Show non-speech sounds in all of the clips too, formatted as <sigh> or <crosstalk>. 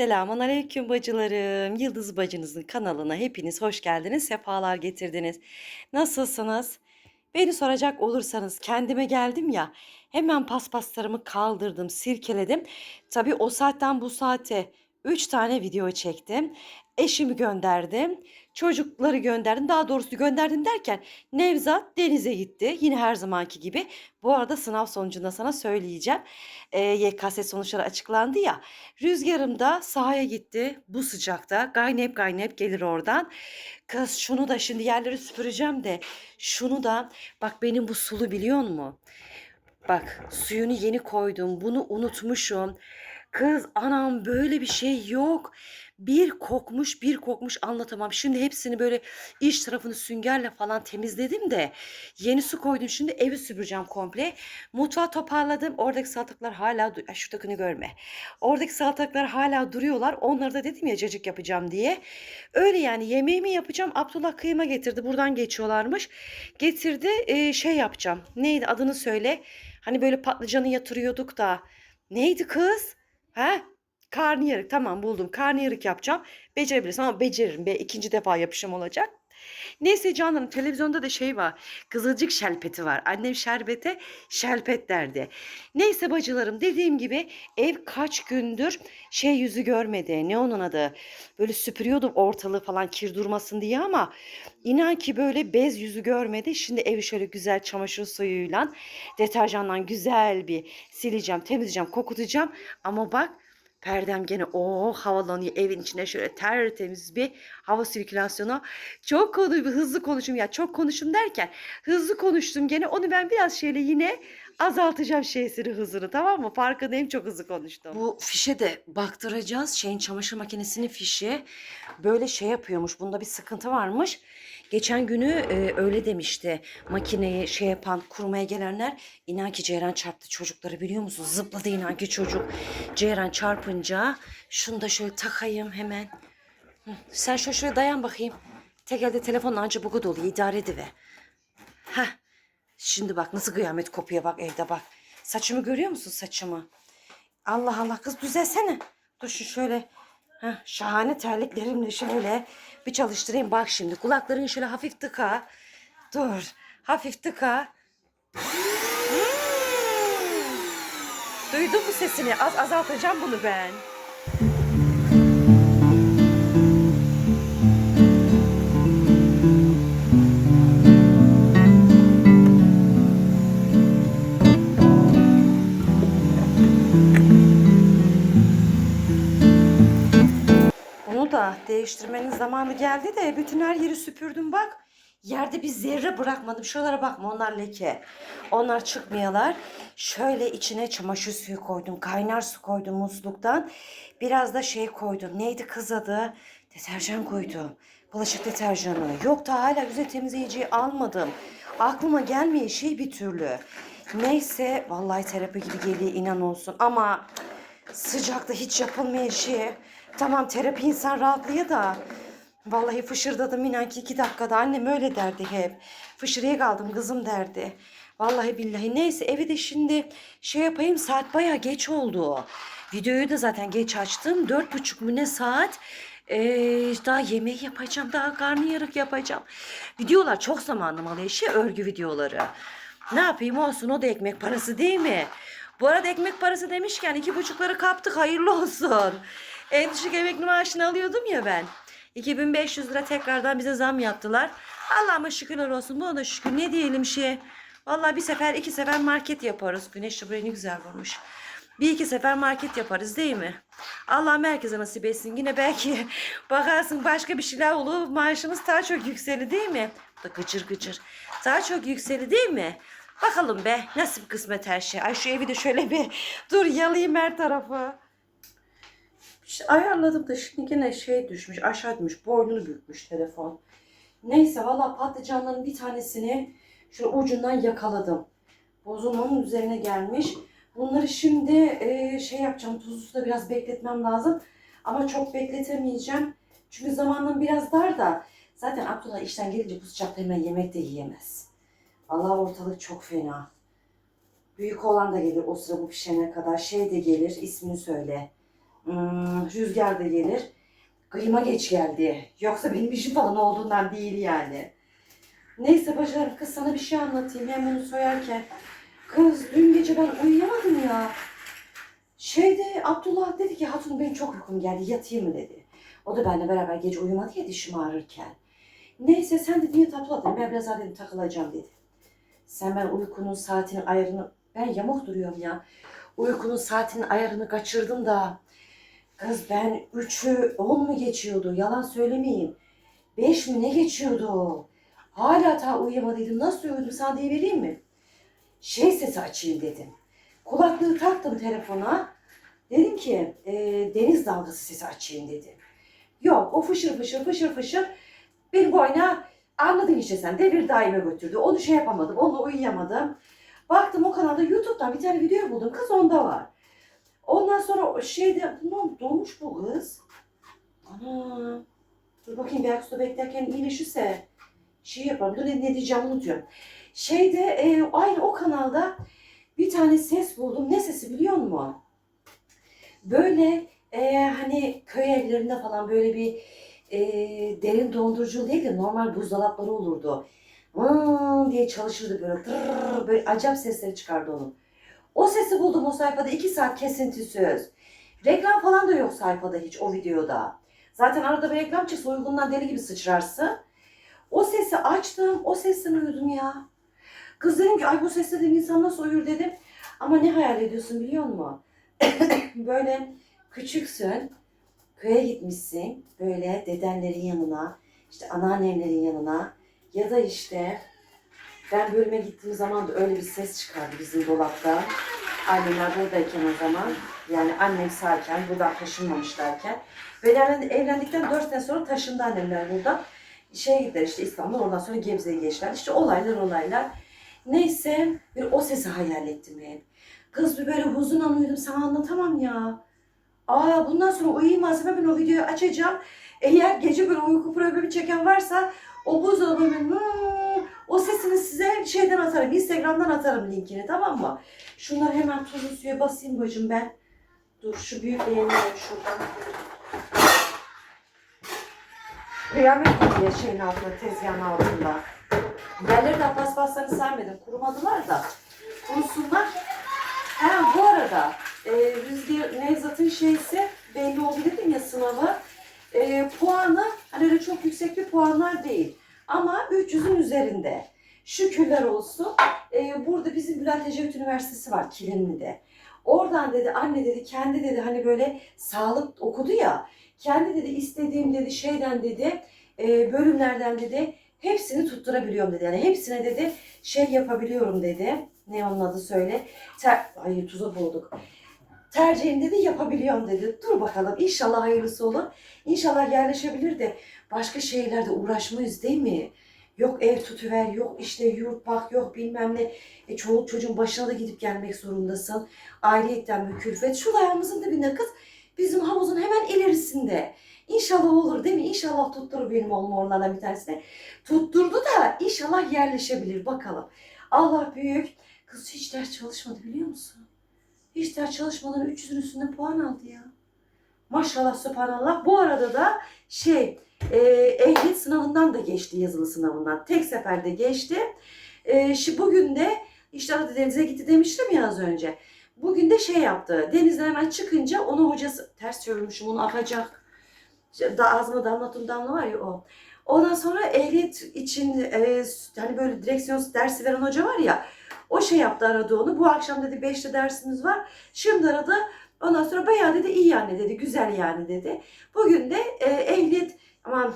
Selamun aleyküm bacılarım. Yıldız bacınızın kanalına hepiniz hoş geldiniz, sefalar getirdiniz. Nasılsınız? Beni soracak olursanız kendime geldim ya, hemen paspaslarımı kaldırdım, sirkeledim. Tabii o saatten bu saate 3 tane video çektim. Eşimi gönderdim. Çocukları gönderdim. Daha doğrusu gönderdim derken Nevzat denize gitti. Yine her zamanki gibi. Bu arada sınav sonucunda sana söyleyeceğim. Ee, YKS sonuçları açıklandı ya. Rüzgarım da sahaya gitti bu sıcakta. Gaynep gaynep gelir oradan. Kız şunu da şimdi yerleri süpüreceğim de şunu da bak benim bu sulu biliyor musun? Bak suyunu yeni koydum. Bunu unutmuşum. Kız anam böyle bir şey yok. Bir kokmuş bir kokmuş anlatamam. Şimdi hepsini böyle iç tarafını süngerle falan temizledim de yeni su koydum. Şimdi evi süpüreceğim komple. Mutfağı toparladım. Oradaki salatalıklar hala Ay, şuradakini görme. Oradaki salatalıklar hala duruyorlar. Onları da dedim ya cacık yapacağım diye. Öyle yani yemeğimi yapacağım. Abdullah kıyma getirdi. Buradan geçiyorlarmış. Getirdi e, şey yapacağım. Neydi adını söyle. Hani böyle patlıcanı yatırıyorduk da. Neydi kız? Ha? Karnıyarık tamam buldum. Karnıyarık yapacağım. Becerebilirsem ama beceririm be. ikinci defa yapışım olacak. Neyse canım televizyonda da şey var. Kızılcık şerbeti var. Annem şerbete şerbet derdi. Neyse bacılarım dediğim gibi ev kaç gündür şey yüzü görmedi. Ne onun adı? Böyle süpürüyordum ortalığı falan kir durmasın diye ama inan ki böyle bez yüzü görmedi. Şimdi evi şöyle güzel çamaşır suyuyla deterjanla güzel bir sileceğim, temizleyeceğim, kokutacağım. Ama bak Perdem gene o havalanıyor evin içine şöyle tertemiz bir hava sirkülasyonu. Çok konu hızlı konuşum ya çok konuşum derken hızlı konuştum gene onu ben biraz şöyle yine azaltacağım şeysini hızını tamam mı? Farkındayım çok hızlı konuştum. Bu fişe de baktıracağız şeyin çamaşır makinesinin fişi böyle şey yapıyormuş bunda bir sıkıntı varmış. Geçen günü e, öyle demişti makineyi şey yapan kurmaya gelenler inan ki Ceyran çarptı çocukları biliyor musun? Zıpladı inan ki çocuk. Ceyran çarpınca şunu da şöyle takayım hemen. Hı, Sen şöyle şuraya dayan bakayım. Tek elde telefonla anca bu kadar oluyor idare ediver. Heh. Şimdi bak nasıl kıyamet kopuyor bak evde bak. Saçımı görüyor musun saçımı? Allah Allah kız düzelsene. Dur şu şöyle heh, şahane terliklerimle şöyle bir çalıştırayım. Bak şimdi kulaklarını şöyle hafif tıka. Dur hafif tıka. Hmm. Duydun mu sesini? Az azaltacağım bunu ben. Değiştirmenin zamanı geldi de bütün her yeri süpürdüm bak. Yerde bir zerre bırakmadım. Şuralara bakma onlar leke. Onlar çıkmayalar. Şöyle içine çamaşır suyu koydum. Kaynar su koydum musluktan. Biraz da şey koydum. Neydi kız adı? Deterjan koydum. Bulaşık deterjanı. Yok da hala güzel temizleyiciyi almadım. Aklıma gelmiyor şey bir türlü. Neyse vallahi terapi gibi geliyor inan olsun. Ama Sıcakta hiç yapılmayan şey. Tamam terapi insan rahatlıyor da. Vallahi fışırdadım inan ki iki dakikada. Annem öyle derdi hep. Fışırıya kaldım kızım derdi. Vallahi billahi neyse evi de şimdi şey yapayım saat baya geç oldu. Videoyu da zaten geç açtım. Dört buçuk mu ne saat. Ee, daha yemek yapacağım. Daha karnıyarık yapacağım. Videolar çok zamanım alıyor. Şey örgü videoları. Ne yapayım olsun o da ekmek parası değil mi? Bu arada ekmek parası demişken iki buçukları kaptık hayırlı olsun. En düşük emekli maaşını alıyordum ya ben. 2500 lira tekrardan bize zam yaptılar. Allah'ıma şükürler olsun. Buna da şükür ne diyelim şey. Vallahi bir sefer iki sefer market yaparız. Güneş de buraya ne güzel vurmuş. Bir iki sefer market yaparız değil mi? Allah herkese nasip etsin. Yine belki <laughs> bakarsın başka bir şeyler olur. Maaşımız daha çok yükseli değil mi? Bu da gıcır gıcır. Daha çok yükseli değil mi? Bakalım be nasip kısmet her şey. Ay şu evi de şöyle bir <laughs> dur yalayayım her tarafı. İşte ayarladım da şimdi yine şey düşmüş aşağı düşmüş boynunu bükmüş telefon. Neyse valla patlıcanların bir tanesini şöyle ucundan yakaladım. Bozulmanın üzerine gelmiş. Bunları şimdi e, şey yapacağım tuzlu da biraz bekletmem lazım. Ama çok bekletemeyeceğim. Çünkü zamanım biraz dar da. Zaten Abdullah işten gelince bu sıcakta hemen yemek de yiyemez. Allah ortalık çok fena. Büyük olan da gelir o sıra bu pişene kadar. Şey de gelir ismini söyle. Hmm, rüzgar da gelir. Kıyma geç geldi. Yoksa benim işim falan olduğundan değil yani. Neyse bacılarım kız sana bir şey anlatayım hem bunu soyarken. Kız dün gece ben uyuyamadım ya. Şeyde Abdullah dedi ki Hatun benim çok uykum geldi yatayım mı dedi. O da benimle beraber gece uyumadı ya dişim ağrırken. Neyse sen dedi yat Abdullah dedim ben biraz daha dedim takılacağım dedi. Sen ben uykunun saatini ayarını ben yamuk duruyorum ya. Uykunun saatinin ayarını kaçırdım da. Kız ben üçü on mu geçiyordu yalan söylemeyeyim. Beş mi ne geçiyordu? Hala ta uyuyamadıydım. Nasıl uyudum sana diye vereyim mi? Şey sesi açayım dedim. Kulaklığı taktım telefona. Dedim ki e, deniz dalgası sesi açayım dedim. Yok o fışır fışır fışır fışır beni boyuna anladın işte sen devir daime götürdü. Onu şey yapamadım. Onunla uyuyamadım. Baktım o kanalda YouTube'dan bir tane video buldum. Kız onda var. Ondan sonra şeyde bundan dolmuş bu kız. Ana. Dur bakayım belki suda beklerken iyileşirse şey yaparım. Dur ne, diyeceğimi unutuyorum. Şeyde e, aynı o kanalda bir tane ses buldum. Ne sesi biliyor musun? Böyle e, hani köy evlerinde falan böyle bir e, derin dondurucu değil de normal buzdolapları olurdu. Vın diye çalışırdı böyle. Tırrrr, böyle acayip sesleri çıkardı onun. O sesi buldum o sayfada. iki saat kesintisiz. Reklam falan da yok sayfada hiç o videoda. Zaten arada bir reklam çıksa uygundan deli gibi sıçrarsın. O sesi açtım. O sesten uyudum ya. Kız dedim ki ay bu sesle dedim insan nasıl uyur dedim. Ama ne hayal ediyorsun biliyor musun? <coughs> böyle küçüksün. Köye gitmişsin. Böyle dedenlerin yanına. işte anneannemlerin yanına. Ya da işte ben bölüme gittiğim zaman da öyle bir ses çıkardı bizim dolapta. Annemler buradayken o zaman. Yani annem sağken, buradan taşınmamışlarken. Ve evlendikten 4 sene sonra taşındı annemler burada. Şeye gittiler işte İstanbul'a, oradan sonra Gebze'ye geçtiler. İşte olaylar olaylar. Neyse bir o sesi hayal ettim hep. Kız bir böyle huzurla uyudum sana anlatamam ya. Aa bundan sonra uyuyamazsam ben o videoyu açacağım. Eğer gece böyle uyku problemi çeken varsa o buzdolabının "Hmm", o sesini size şeyden atarım. Instagram'dan atarım linkini tamam mı? Şunları hemen tuzlu suya basayım bacım ben. Dur şu büyük beğeniyorum şuradan. Kıyamet diye şeyin altında, tezgahın altında. Yerleri de paspaslarını sermedim. Kurumadılar da. Kurusunlar. Ha bu arada e, Rüzgar Nevzat'ın şeysi belli oldu dedim ya sınavı. E, puanı hani öyle çok yüksek bir puanlar değil. Ama 300'ün üzerinde. Şükürler olsun. E, burada bizim Bülent Ecevit Üniversitesi var Kilimli'de. Oradan dedi anne dedi kendi dedi hani böyle sağlık okudu ya. Kendi dedi istediğim dedi şeyden dedi e, bölümlerden dedi hepsini tutturabiliyorum dedi. Yani hepsine dedi şey yapabiliyorum dedi. Ne onun adı söyle. Ter Ay tuza boğduk. Tercihim dedi yapabiliyorum dedi. Dur bakalım inşallah hayırlısı olur. İnşallah yerleşebilir de başka şeylerde uğraşmayız değil mi? Yok ev tutuver, yok işte yurt bak, yok bilmem ne. E, çoluk çocuğun başına da gidip gelmek zorundasın. Ayrıyetten bir külfet. Şu ayağımızın dibinde kız bizim havuzun hemen ilerisinde. İnşallah olur değil mi? İnşallah tutturur benim oğlum onlardan bir tanesine. Tutturdu da inşallah yerleşebilir bakalım. Allah büyük. Kız hiç ders çalışmadı biliyor musun? Hiç ders çalışmadan 300'ün üstünde puan aldı ya. Maşallah subhanallah. Bu arada da şey e, ehliyet sınavından da geçti yazılı sınavından. Tek seferde geçti. E, şi, bugün de işte arada denize gitti demiştim ya az önce. Bugün de şey yaptı. Denizden hemen çıkınca onu hocası ters çevirmişim onu akacak. İşte da ağzıma damlatım damla var ya o. Ondan sonra ehliyet için e, hani böyle direksiyon dersi veren hoca var ya o şey yaptı aradı onu. Bu akşam dedi 5'te dersimiz var. Şimdi aradı. Ondan sonra bayağı dedi iyi yani dedi. Güzel yani dedi. Bugün de e, ehliyet aman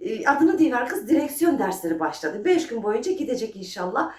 e, adını değil kız direksiyon dersleri başladı. 5 gün boyunca gidecek inşallah.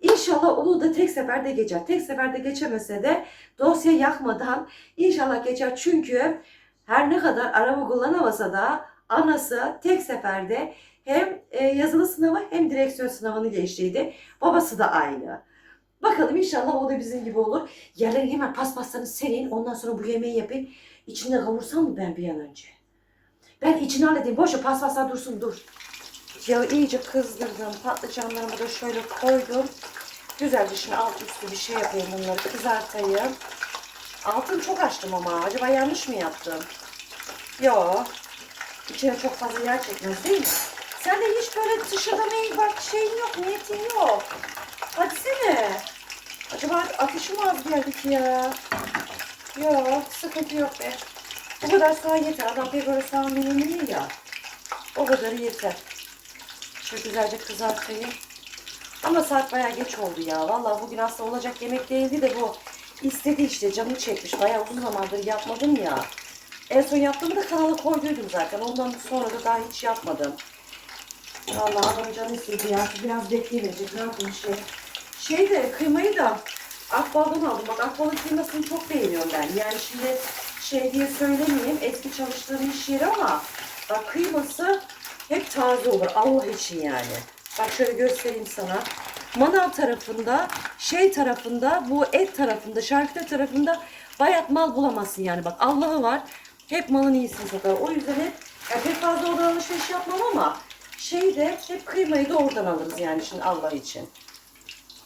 İnşallah onu da tek seferde geçer. Tek seferde geçemese de dosya yakmadan inşallah geçer. Çünkü her ne kadar araba kullanamasa da anası tek seferde hem e, yazılı sınavı hem direksiyon sınavını geçtiydi. Babası da aynı. Bakalım inşallah o da bizim gibi olur. Yerleri hemen paspaslarını sereyim. Ondan sonra bu yemeği yapayım. İçinde kavursam mı ben bir an önce? Ben içini halledeyim. Boş ver paspaslar dursun dur. Yağı iyice kızdırdım. Patlıcanlarımı da şöyle koydum. Güzelce şimdi alt üstü bir şey yapayım bunları kızartayım. Altını çok açtım ama. Acaba yanlış mı yaptım? Yok. İçine çok fazla yer çekmez değil mi? Sen de hiç böyle dışarıda bak şeyin yok, niyetin yok. Hadi sene. Acaba ateşim az geldi ki ya. Yok, sıkıntı yok be. Bu kadar sağ yeter. Adam pek böyle sağ değil ya. O kadar yeter. Şöyle güzelce kızartayım. Ama saat bayağı geç oldu ya. Vallahi bugün aslında olacak yemek değildi de bu istedi işte canı çekmiş. Bayağı uzun zamandır yapmadım ya. En son yaptığımı da kanala koyduydum zaten. Ondan sonra da daha hiç yapmadım. Vallahi adam canı istedi ya. Biraz bekleyemeyecek. Ne yapayım şey. Şey de kıymayı da Akbal'dan aldım. Bak Akbal'ın kıymasını çok beğeniyorum ben. Yani şimdi şey diye söylemeyeyim. Eski çalıştığım iş yeri ama bak kıyması hep taze olur. Allah için yani. Bak şöyle göstereyim sana. Manav tarafında, şey tarafında, bu et tarafında, şarküteri tarafında bayat mal bulamazsın yani. Bak Allah'ı var. Hep malın iyisini satar. O yüzden hep ya pek fazla oradan alışveriş yapmam ama şeyde hep kıymayı da oradan alırız yani şimdi Allah için.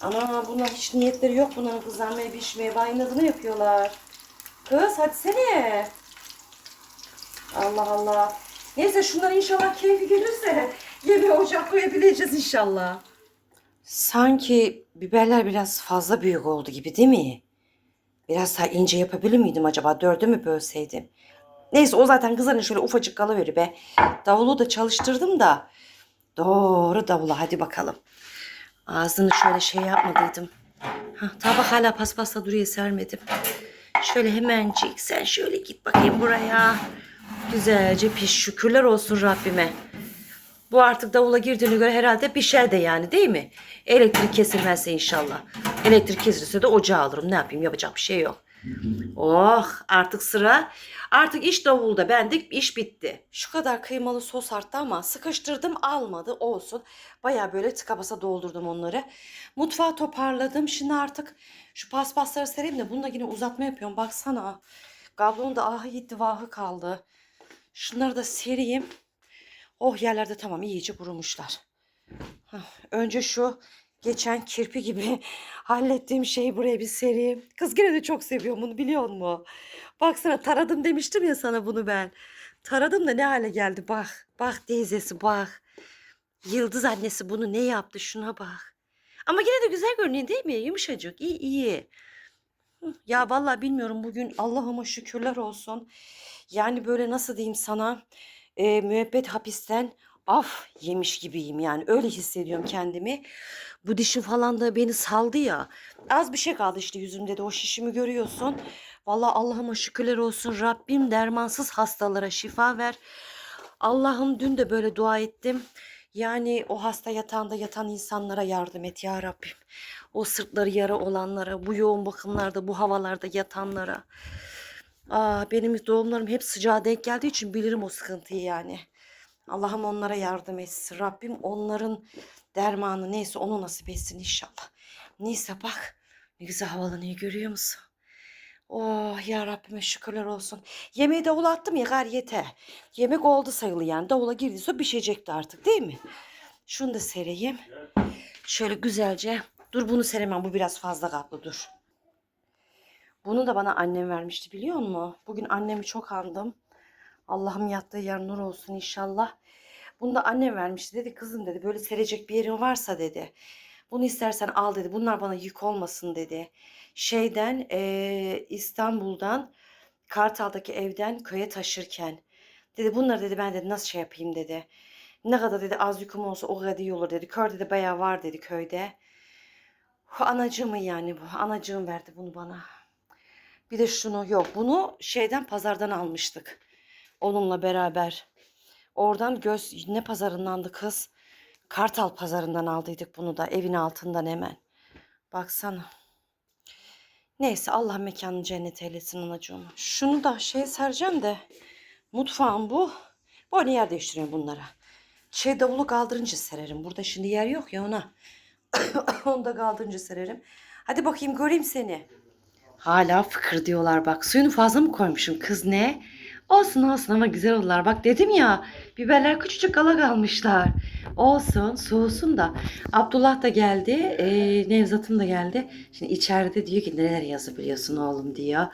Ana bunlar hiç niyetleri yok bunların kızarmaya pişmeye bayınladığını yapıyorlar. Kız hadi sene. Allah Allah. Neyse şunlar inşallah keyfi gelirse yemeğe ocak koyabileceğiz inşallah. Sanki biberler biraz fazla büyük oldu gibi değil mi? Biraz daha ince yapabilir miydim acaba? Dörde mi bölseydim? Neyse o zaten kızarın şöyle ufacık kalıverir be. Davulu da çalıştırdım da. Doğru davula hadi bakalım. Ağzını şöyle şey yapmadıydım. Hah, tabak hala paspasla duruyor sermedim. Şöyle hemencik sen şöyle git bakayım buraya. Güzelce piş şükürler olsun Rabbime. Bu artık davula girdiğine göre herhalde pişer de yani değil mi? Elektrik kesilmezse inşallah. Elektrik kesilirse de ocağı alırım. Ne yapayım yapacak bir şey yok. Oh artık sıra. Artık iş davulda bendik iş bitti. Şu kadar kıymalı sos arttı ama sıkıştırdım almadı olsun. Baya böyle tıka basa doldurdum onları. Mutfağı toparladım. Şimdi artık şu paspasları sereyim de bununla yine uzatma yapıyorum. Baksana. Gablonun da ahı gitti vahı kaldı. Şunları da sereyim. Oh yerlerde tamam iyice kurumuşlar. Önce şu geçen kirpi gibi <laughs> hallettiğim şeyi buraya bir sereyim. Kız gene de çok seviyor bunu biliyor musun? Baksana taradım demiştim ya sana bunu ben. Taradım da ne hale geldi bak. Bak teyzesi bak. Yıldız annesi bunu ne yaptı şuna bak. Ama yine de güzel görünüyor değil mi? Yumuşacık iyi iyi. Ya vallahi bilmiyorum bugün Allah'ıma şükürler olsun. Yani böyle nasıl diyeyim sana e, müebbet hapisten af yemiş gibiyim yani öyle hissediyorum kendimi. Bu dişim falan da beni saldı ya. Az bir şey kaldı işte yüzümde de o şişimi görüyorsun. Vallahi Allah'ıma şükürler olsun Rabbim dermansız hastalara şifa ver. Allah'ım dün de böyle dua ettim. Yani o hasta yatağında yatan insanlara yardım et ya Rabbim. O sırtları yara olanlara, bu yoğun bakımlarda, bu havalarda yatanlara. Aa, benim doğumlarım hep sıcağa denk geldiği için bilirim o sıkıntıyı yani. Allah'ım onlara yardım etsin. Rabbim onların dermanı neyse onu nasip etsin inşallah. Neyse bak ne güzel havalanıyor görüyor musun? Oh ya Rabbime şükürler olsun. Yemeği davula attım ya gayet yeter. Yemek oldu sayılı yani. Davula girdiyse pişecekti artık değil mi? Şunu da sereyim. Şöyle güzelce. Dur bunu seremem bu biraz fazla kaplı dur. Bunu da bana annem vermişti biliyor musun? Bugün annemi çok andım. Allah'ım yattığı yer nur olsun inşallah. Bunu da annem vermişti. Dedi kızım dedi böyle serecek bir yerin varsa dedi. Bunu istersen al dedi. Bunlar bana yük olmasın dedi. Şeyden eee, İstanbul'dan Kartal'daki evden köye taşırken. Dedi bunları dedi ben dedi nasıl şey yapayım dedi. Ne kadar dedi az yüküm olsa o kadar iyi olur dedi. Kör dedi bayağı var dedi köyde. Anacığımı yani bu. Anacığım verdi bunu bana. Bir de şunu yok. Bunu şeyden pazardan almıştık. Onunla beraber. Oradan göz ne pazarındandı kız? Kartal pazarından aldıydık bunu da evin altından hemen. Baksana. Neyse Allah mekanını cennet eylesin anacığım. Şunu da şey sereceğim de. Mutfağım bu. Arada yer değiştiriyorum bunlara. Şey davulu kaldırınca sererim. Burada şimdi yer yok ya ona. <coughs> Onu da kaldırınca sererim. Hadi bakayım göreyim seni. Hala fıkır diyorlar bak. Suyunu fazla mı koymuşum kız ne? Olsun olsun ama güzel oldular. Bak dedim ya biberler küçücük kala kalmışlar. Olsun, soğusun da. Abdullah da geldi, e, Nevzat'ım da geldi. Şimdi içeride diyor ki neler yazabiliyorsun oğlum diyor.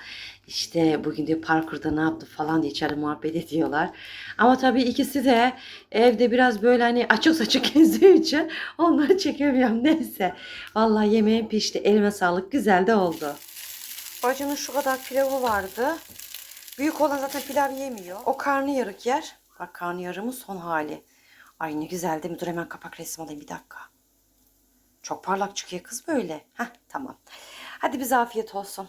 İşte bugün diyor parkurda ne yaptı falan diye içeride muhabbet ediyorlar. Ama tabii ikisi de evde biraz böyle hani açık saçık <laughs> geziyor için onları çekemiyorum neyse. Vallahi yemeğim pişti, elime sağlık, güzel de oldu. Bacının şu kadar pilavı vardı. Büyük olan zaten pilav yemiyor. O karnıyarık yer. Bak karnıyarımın son hali. Ay ne güzel değil mi? Dur hemen kapak resmi alayım bir dakika. Çok parlak çıkıyor kız böyle. Heh tamam. Hadi bize afiyet olsun.